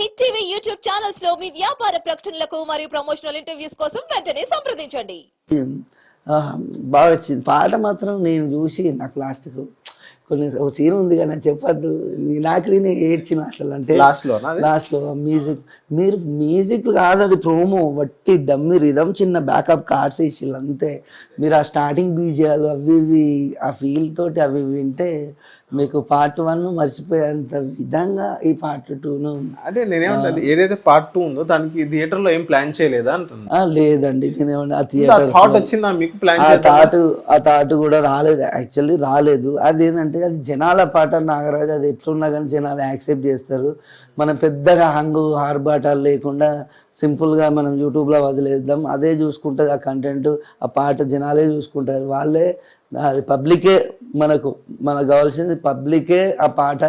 Hit TV YouTube ఛానల్స్లో మీ వ్యాపార ప్రకటనలకు మరియు ప్రమోషనల్ ఇంటర్వ్యూస్ కోసం వెంటనే సంప్రదించండి. ఆ, బాగా వచ్చింది. పాట మాత్రం నేను చూసి నాకు లాస్ట్కు కొన్ని ఒక సీన్ ఉంది కానీ నాకు చెప్పద్దు. నీ- నాకు నేను ఏడ్చిన అసలు అంటే లాస్ట్లో లాస్ట్లో మ్యూజిక్. మీరు మ్యూజిక్ కాదు అది ప్రోమో. వట్టి డమ్మి రిధం చిన్న బ్యాకప్ కార్డ్స్ ఇచ్చిళ్ళు అంతే. మీరు ఆ స్టార్టింగ్ బీజియాలు అవి ఇవి ఆ ఫీల్ తోటి అవి వింటే మీకు పార్ట్ వన్ మర్చిపోయేంత విధంగా ఈ పార్ట్ టూను అంటే నేనేమంటే ఏదైతే పార్ట్ టూ ఉందో దానికి థియేటర్లో ఏం ప్లాన్ చేయలేదా అంటున్నా? లేదండి నేనేమన్నా ఆ థియేటర్స్ థాట్ వచ్చిందా? మీకు ప్లాన్ ఆ థాట్ ఆ థాట్ కూడా రాలేదు యాక్చువల్లీ రాలేదు. అది ఏంటంటే అది జనాల పాట నాగరాజు అది ఎట్లున్నా కానీ జనాలు యాక్సెప్ట్ చేస్తారు. మనం పెద్దగా హంగు హార్బాటాలు లేకుండా సింపుల్గా మనం యూట్యూబ్లో వదిలేద్దాం. అదే చూసుకుంటుంది ఆ కంటెంట్ ఆ పాట జనాలే చూసుకుంటారు. వాళ్ళే అది పబ్లికే మనకు మనకు కావాల్సింది పబ్లికే ఆ పాట.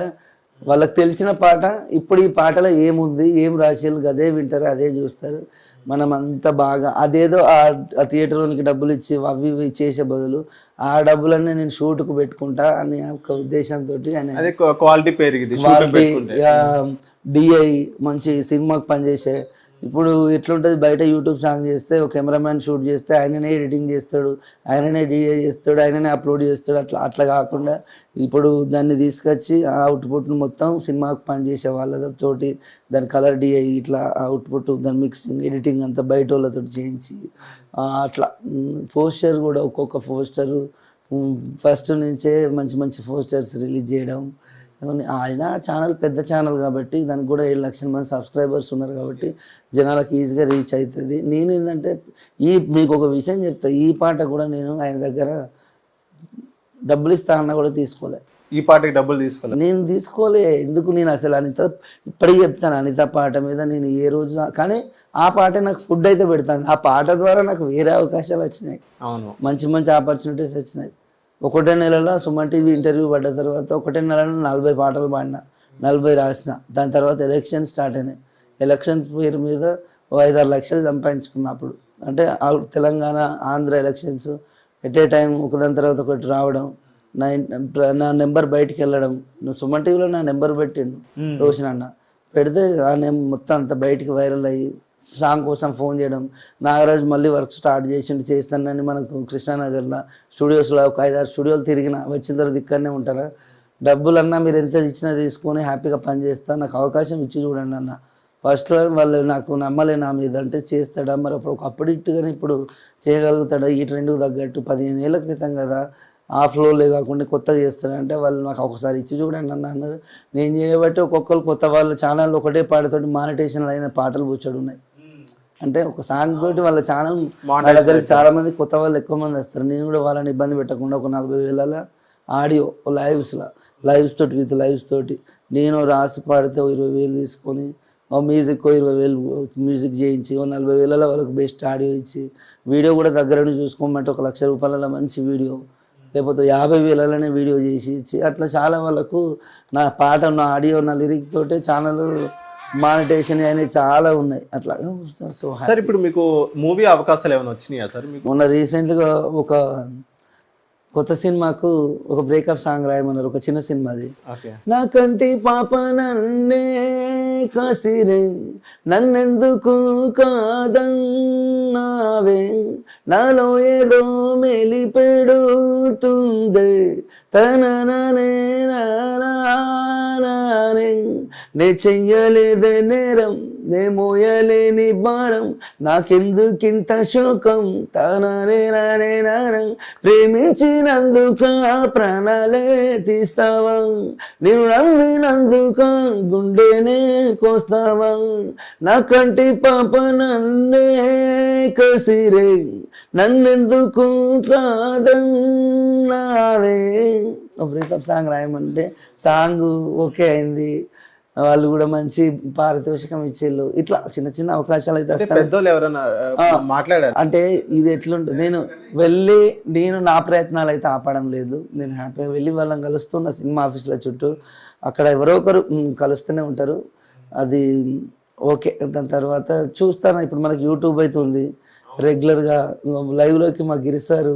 వాళ్ళకి తెలిసిన పాట ఇప్పుడు ఈ పాటలో ఏముంది ఏం రాసేయాలి అదే వింటారు అదే చూస్తారు. మనం అంత బాగా అదేదో ఆ థియేటర్లోనికి డబ్బులు ఇచ్చి అవి ఇవి చేసే బదులు ఆ డబ్బులన్నీ నేను షూట్కు పెట్టుకుంటా అనే ఒక ఉద్దేశంతో క్వాలిటీ పెరిగింది క్వాలిటీ డిఐ మంచి సినిమాకి పనిచేసే ఇప్పుడు ఎట్లుంటుంది? బయట యూట్యూబ్ సాంగ్ చేస్తే ఒక కెమెరామ్యాన్ షూట్ చేస్తే ఆయననే ఎడిటింగ్ చేస్తాడు ఆయననే డిఐ చేస్తాడు ఆయననే అప్లోడ్ చేస్తాడు అట్లా అట్లా కాకుండా ఇప్పుడు దాన్ని తీసుకొచ్చి ఆ అవుట్పుట్ను మొత్తం సినిమాకు పనిచేసే వాళ్ళతోటి దాని కలర్ డిఐ ఇట్లా అవుట్పుట్ దాని మిక్సింగ్ ఎడిటింగ్ అంతా బయట వాళ్ళతో చేయించి అట్లా పోస్టర్ కూడా ఒక్కొక్క పోస్టరు ఫస్ట్ నుంచే మంచి మంచి పోస్టర్స్ రిలీజ్ చేయడం ఆయన ఛానల్ పెద్ద ఛానల్ కాబట్టి దానికి కూడా ఏడు లక్షల మంది సబ్స్క్రైబర్స్ ఉన్నారు కాబట్టి జనాలకు ఈజీగా రీచ్ అవుతుంది. నేను ఏంటంటే ఈ మీకు ఒక విషయం చెప్తా ఈ పాట కూడా నేను ఆయన దగ్గర డబ్బులు ఇస్తా అన్న కూడా తీసుకోలే. ఈ పాటకి డబ్బులు తీసుకోలేదు నేను తీసుకోలే ఎందుకు నేను అసలు అనిత ఇప్పటికీ చెప్తాను అనిత పాట మీద నేను ఏ రోజు కానీ ఆ పాట నాకు ఫుడ్ అయితే పెడతాను ఆ పాట ద్వారా నాకు వేరే అవకాశాలు వచ్చినాయి. అవును. మంచి మంచి ఆపర్చునిటీస్ వచ్చినాయి. ఒకటే నెలలో సుమన్ టీవీ ఇంటర్వ్యూ పడ్డ తర్వాత ఒకటే నెలలో నలభై పాటలు పాడిన నలభై రాసిన. దాని తర్వాత ఎలక్షన్ స్టార్ట్ అయినాయి. ఎలక్షన్ పేరు మీద ఐదారు లక్షలు సంపాదించుకున్నా అప్పుడు. అంటే Telangana Andhra elections at a time ఒకదాని తర్వాత ఒకటి రావడం నా నా నెంబర్ బయటికి వెళ్ళడం. నువ్వు సుమన్ టీవీలో నా నెంబర్ పెట్టిండు రోషన్ అన్న. పెడితే ఆ నెం మొత్తం అంత బయటికి వైరల్ అయ్యి సాంగ్ కోసం ఫోన్ చేయడం నాగరాజు మళ్ళీ వర్క్ స్టార్ట్ చేసిండు చేస్తానని మనకు కృష్ణానగర్లో స్టూడియోస్లో ఒక ఐదారు స్టూడియోలు తిరిగిన వచ్చిన తర్వాత ఇక్కడనే ఉంటారా? డబ్బులన్నా మీరు ఎంత ఇచ్చినా తీసుకొని హ్యాపీగా పని చేస్తా నాకు అవకాశం ఇచ్చి చూడండి అన్న. ఫస్ట్ వాళ్ళు నాకు నమ్మలే నా మీద అంటే చేస్తాడా? మరి అప్పుడు ఒకప్పుడు ఇట్టుగానే ఇప్పుడు చేయగలుగుతాడా? ఈ ట్రెండ్కి తగ్గట్టు పదిహేను ఏళ్ళ క్రితం కదా ఆ ఫ్లోలే కాకుండా కొత్తగా చేస్తారంటే వాళ్ళు నాకు ఒకసారి ఇచ్చి చూడండి అన్న అన్నారు. నేను చేయబట్టి ఒక్కొక్కరు కొత్త వాళ్ళు ఛానల్ ఒకటే పాటతోటి మానిటేషన్ అయిన పాటలు బుచ్చడు ఉన్నాయి. అంటే ఒక సాంగ్ తోటి వాళ్ళ ఛానల్ నా దగ్గరికి చాలా మంది కొత్త వాళ్ళు ఎక్కువ మంది వస్తారు. నేను కూడా వాళ్ళని ఇబ్బంది పెట్టకుండా ఒక నలభై వేల ఆడియో లైవ్స్లో లైవ్స్ తోటి విత్ లైవ్స్ తోటి నేను రాసి పాడితే ఇరవై వేలు తీసుకొని మ్యూజిక్ ఇరవై వేలు మ్యూజిక్ చేయించి నలభై వేలలో వాళ్ళకి బెస్ట్ ఆడియో ఇచ్చి వీడియో కూడా దగ్గర నుండి చూసుకోమంటే ఒక లక్ష రూపాయల మంచి వీడియో లేకపోతే యాభై వేలలోనే వీడియో చేసి ఇచ్చి అట్లా చాలా వాళ్ళకు నా పాట నా ఆడియో నా లిరిక్ తోటే ఛానల్ మానిటేషన్ అనేవి చాలా ఉన్నాయి. అట్లా. సో సార్ ఇప్పుడు మీకు మూవీ అవకాశాలు ఏమైనా వచ్చినాయా సార్ మీకు? మొన్న రీసెంట్గా ఒక కొత్త సినిమాకు ఒక బ్రేకప్ సాంగ్ రాయమన్నారు ఒక చిన్న సినిమాది. ఓకే. నా కంటి పాప నన్నే కసిరే నన్నెందుకు కాదన్నావే? నాలో ఏదో మెలి పెడుతుందే తననే నానే నే చెయ్యలేదే నేరం నే మోయలేని భారం నాకెందుకింత శోకం? తననే నానే నారం ప్రేమించినందుక ప్రాణాలే తీస్తావా? నేను నమ్మినందుక గుండెనే కోస్తావా? నా కంటి పాప నన్నే కసిరే నన్నెందుకు కాదన్నావే? బ్రేకప్ సాంగ్ రాయమంటే సాంగ్ ఓకే అయింది. వాళ్ళు కూడా మంచి పారితోషికం ఇచ్చేళ్ళు. ఇట్లా చిన్న చిన్న అవకాశాలు అయితే మాట్లాడారు? అంటే ఇది ఎట్లుంటుంది నేను వెళ్ళి నేను నా ప్రయత్నాలు అయితే ఆపడం లేదు. నేను హ్యాపీగా వెళ్ళి వాళ్ళని కలుస్తున్న సినిమా ఆఫీసుల చుట్టూ. అక్కడ ఎవరో ఒకరు కలుస్తూనే ఉంటారు. అది ఓకే. దాని తర్వాత చూస్తాను. ఇప్పుడు మనకి యూట్యూబ్ అయితే ఉంది. రెగ్యులర్గా లైవ్లోకి మా Giri sir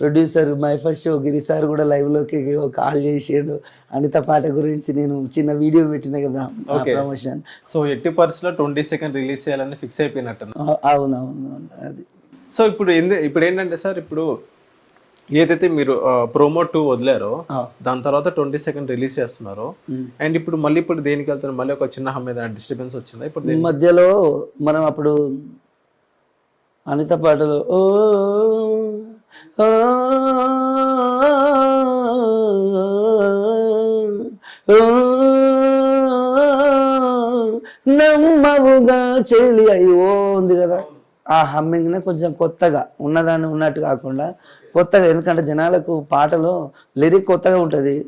producer my first show Giri sir కూడా లైవ్లోకి కాల్ చేసాడు. అనిత పాట గురించి నేను చిన్న వీడియో పెట్టిన కదా. ప్రమోషన్ సో ఎట్టి పరిస్థితిలో ట్వంటీ సెకండ్ రిలీజ్ చేయాలని ఫిక్స్ అయిపోయినట్టు అవును అవును అవును అది. సో ఇప్పుడు ఇప్పుడు ఏంటంటే సార్ ఇప్పుడు ఏదైతే మీరు ప్రోమో టూ వదిలారో. దాని తర్వాత ట్వంటీ సెకండ్ రిలీజ్ చేస్తున్నారో అండ్ ఇప్పుడు మళ్ళీ ఇప్పుడు దేనికి వెళ్తారు మళ్ళీ ఒక చిన్న ఏదైనా డిస్టర్బెన్స్ వచ్చిందా? ఇప్పుడు మధ్యలో మనం అప్పుడు అనిత పాటలు ఓ, నమ్మవుగా చెలి అయ్యో ఉంది కదా. ఆ హమ్మింగ్నే కొంచెం కొత్తగా ఉన్నదాన్ని ఉన్నట్టు కాకుండా కొత్తగా ఎందుకంటే జనాలకు పాటలో లిరిక్ కొత్తగా ఉంటుంది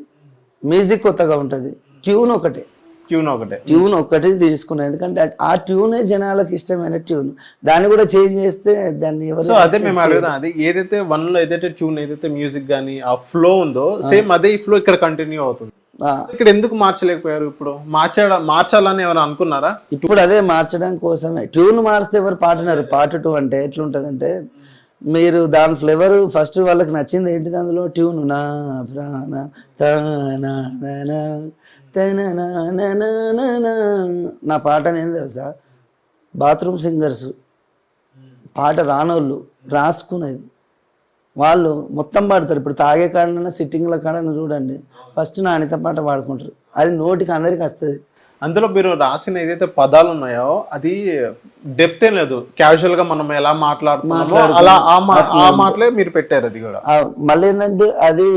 మ్యూజిక్ కొత్తగా ఉంటుంది ట్యూన్ ఒకటే. ట్యూన్ ఒకటే. ట్యూన్ ఒక్కటి తీసుకున్నాను ఎందుకంటే ఆ ట్యూనే జనాలకు ఇష్టమైన ట్యూన్. దాన్ని కూడా చేంజ్ చేస్తే దాన్ని సో అదే మేము అడుగుదాం. అది ఏదైతే వన్లో ఏదైతే ట్యూన్ ఏదైతే మ్యూజిక్ కానీ ఆ ఫ్లో ఉందో సేమ్ అదే ఈ ఫ్లో ఇక్కడ కంటిన్యూ అవుతుంది. ఇక్కడ ఎందుకు మార్చలేకపోయారు ఇప్పుడు? మార్చడం మార్చాలని ఏమైనా అనుకున్నారా? ఇప్పుడు అదే మార్చడం కోసమే. ట్యూన్ మారిస్తే ఎవరు పాడినారు? పాట టూ అంటే ఎట్లుంటదంటే మీరు దాని ఫ్లేవర్ ఫస్ట్ వాళ్ళకి నచ్చింది ఏంటిది అందులో? ట్యూన్. నా ప్రాణ తన నా పాట ఏం తెలుసా? Bathroom singers. పాట రానోళ్ళు రాసుకునేది. వాళ్ళు మొత్తం పాడతారు. ఇప్పుడు తాగే కాడన సిట్టింగ్ల కాడన చూడండి. ఫస్ట్ నా అనిత పాట పాడుకుంటారు. అది నోటికి అందరికి వస్తుంది. అందులో మీరు రాసిన ఏదైతే పదాలు ఉన్నాయో అది డెప్త్ ఏం లేదు. క్యాజువల్గా మనం ఎలా మాట్లాడుతున్నామో అలా ఆ మాటలే మీరు పెట్టారు అది కూడా. మళ్ళీ ఏంటంటే అది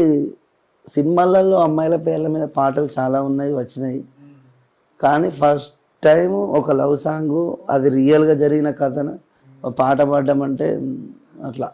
సినిమాలలో అమ్మాయిల పేర్ల మీద పాటలు చాలా ఉన్నాయి వచ్చినాయి. కానీ ఫస్ట్ టైం ఒక లవ్ సాంగ్ అది రియల్గా జరిగిన కథన పాట పాడడం అంటే అట్లా.